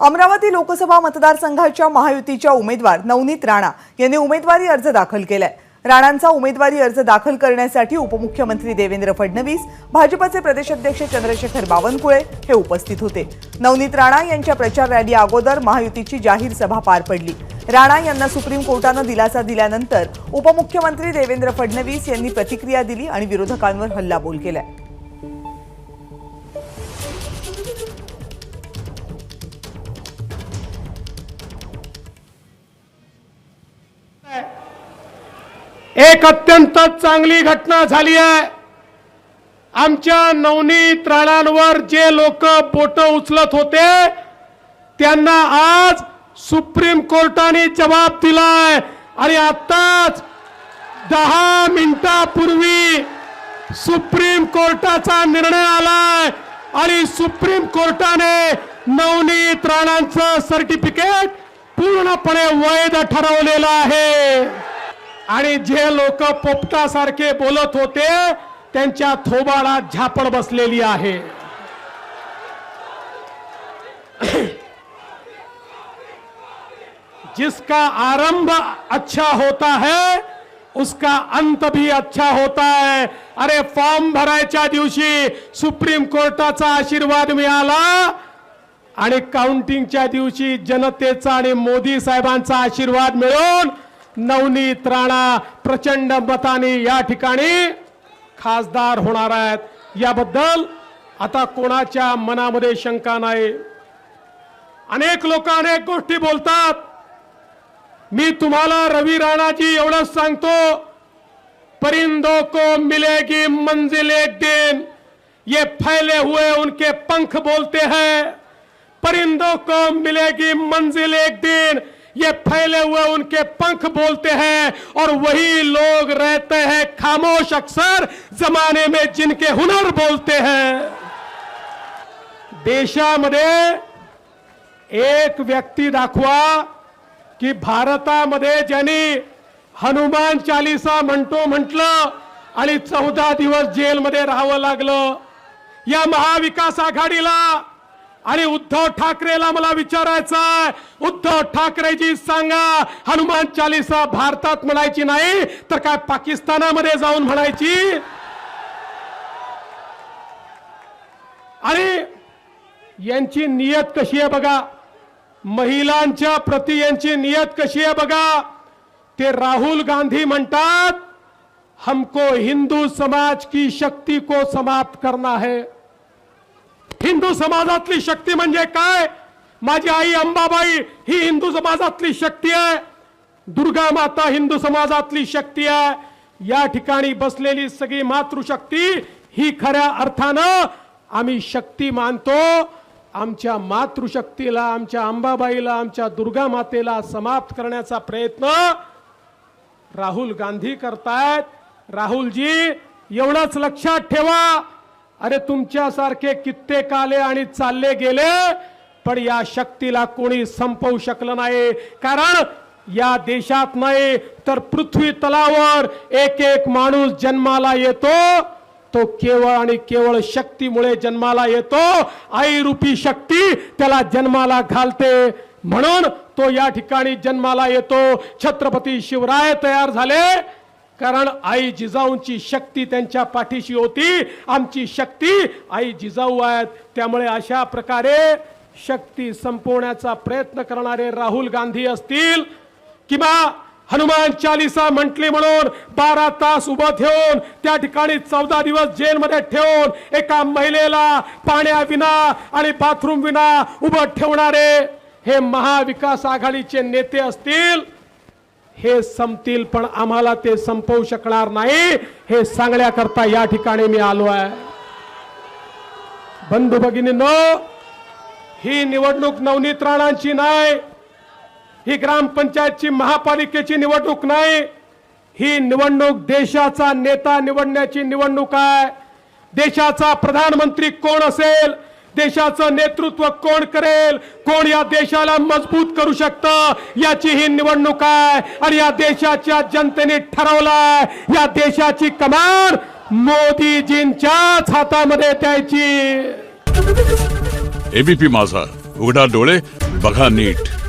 अमरावती लोकसभा मतदारसंघाच्या महायुतीच्या उमेदवार नवनीत राणा यांनी उमेदवारी अर्ज दाखल केलाय. राणांचा उमेदवारी अर्ज दाखल करण्यासाठी उपमुख्यमंत्री देवेंद्र फडणवीस भाजपचे प्रदेशाध्यक्ष चंद्रशेखर बावनकुळे हे उपस्थित होते. नवनीत राणा यांच्या प्रचार रॅली अगोदर महायुतीची जाहीर सभा पार पडली. राणा यांना सुप्रीम कोर्टानं दिलासा दिल्यानंतर उपमुख्यमंत्री देवेंद्र फडणवीस यांनी प्रतिक्रिया दिली आणि विरोधकांवर हल्लाबोल केलाय. एक अत्यंत चांगली घटना झाली आहे. आमच्या नवनीत राणांवर जे लोक बोट उचलत होते त्यांना आज सुप्रीम कोर्टाने जबाब दिलाय. आणि आताच दहा मिनिटापूर्वी सुप्रीम कोर्टाचा निर्णय आलाय. आणि सुप्रीम कोर्टाने नवनीत राणांचं सर्टिफिकेट पूर्णपणे वैध ठरवलेलं आहे. आणि जे लोक पोपटासारखे बोलत होते त्यांच्या थोबाला झापड बसलेली आहे. जिसका आरंभ अच्छा होता है उसका अंत भी अच्छा होता है. अरे फॉर्म भरायच्या दिवशी सुप्रीम कोर्टाचा आशीर्वाद मिळाला आणि काउंटिंगच्या दिवशी जनतेचा आणि मोदी साहेबांचा आशीर्वाद मिळून नवनीत राणा प्रचंड मताने या ठिकाणी खासदार होणार आहेत. याबद्दल आता कोणाच्या मनामध्ये शंका नाही. अनेक लोक अनेक गोष्टी बोलतात. मी तुम्हाला रवी राणाजी एवढंच सांगतो. परिंदों को मिलेगी मंजिल एक दिन. ये फैले हुए उनके पंख बोलते हैं. परिंदों को मिलेगी मंजिल एक दिन. ये फैले हुए उनके पंख बोलते हैं और वही लोग रहते हैं खामोश अक्सर जमाने में जिनके हुनर बोलते हैं। देशामध्ये एक व्यक्ती दाखवा की भारतामध्ये ज्यांनी हनुमान चालिसा म्हणतो म्हटलं आणि चौदा दिवस जेलमध्ये राहावं लागलं या महाविकास आघाडीला आणि उद्धव ठाकरेला मला विचारायचं आहे. उद्धव ठाकरेजी सांगा हनुमान चालिसा भारतात म्हणायची नाही तर काय पाकिस्तानामध्ये जाऊन म्हणायची? आणि यांची नियत कशी आहे बघा? महिलांच्या प्रती यांची नियत कशी आहे बघा? ते राहुल गांधी म्हणतात हमको हिंदू समाज की शक्ती को समाप्त करना है. हिंदू समाजातली शक्ती म्हणजे काय? माझी आई अंबाबाई ही हिंदू समाजातली शक्ती आहे. दुर्गा माता हिंदू समाजातली शक्ती आहे. या ठिकाणी बसलेली सगळी मातृशक्ती ही खऱ्या अर्थानं आम्ही शक्ती मानतो. आमच्या मातृशक्तीला आमच्या अंबाबाईला आमच्या दुर्गा मातेला समाप्त करण्याचा प्रयत्न राहुल गांधी करतायत. राहुलजी एवढंच लक्षात ठेवा. अरे तुमच्यासारखे कित्येक आले आणि चालले गेले पण या शक्तीला कोणी संपवू शकलं नाही. कारण या देशात नाही तर पृथ्वी तलावर एक एक माणूस जन्माला येतो. तो केवळ आणि केवळ शक्तीमुळे जन्माला येतो. आई रूपी शक्ती त्याला जन्माला घालते. म्हणून तो या ठिकाणी जन्माला येतो. छत्रपती शिवराय तयार झाले. कारण आई जिजाऊंची शक्ती त्यांच्या पाठीशी होती. आमची शक्ती आई जिजाऊ आहेत. त्यामुळे अशा प्रकारे शक्ती संपवण्याचा प्रयत्न करणारे राहुल गांधी असतील किंवा हनुमान चालिसा म्हटली म्हणून बारा तास उभं ठेवून त्या ठिकाणी चौदा दिवस जेलमध्ये ठेवून एका महिलेला पाण्याविना आणि बाथरूम विना उभं ठेवणारे हे महाविकास आघाडीचे नेते असतील. हे संपतील पण आम्हाला ते संपवू शकणार नाही. हे सांगण्याकरता या ठिकाणी मी आलो आहे. बंधू भगिनींनो ही निवडणूक नवनीत राणांची नाही. ही ग्रामपंचायतची महापालिकेची निवडणूक नाही. ही निवडणूक देशाचा नेता निवडण्याची निवडणूक आहे. देशाचा प्रधानमंत्री कोण असेल? देशाचं नेतृत्व कोण करेल? कोण या देशाला मजबूत करू शकतं? याची ही निवडणूक आहे आणि या देशाच्या जनतेने ठरवलाय. या देशाची कमान मोदीजींच्याच हातामध्ये द्यायची. एबीपी माझा. उघडा डोळे बघा नीट.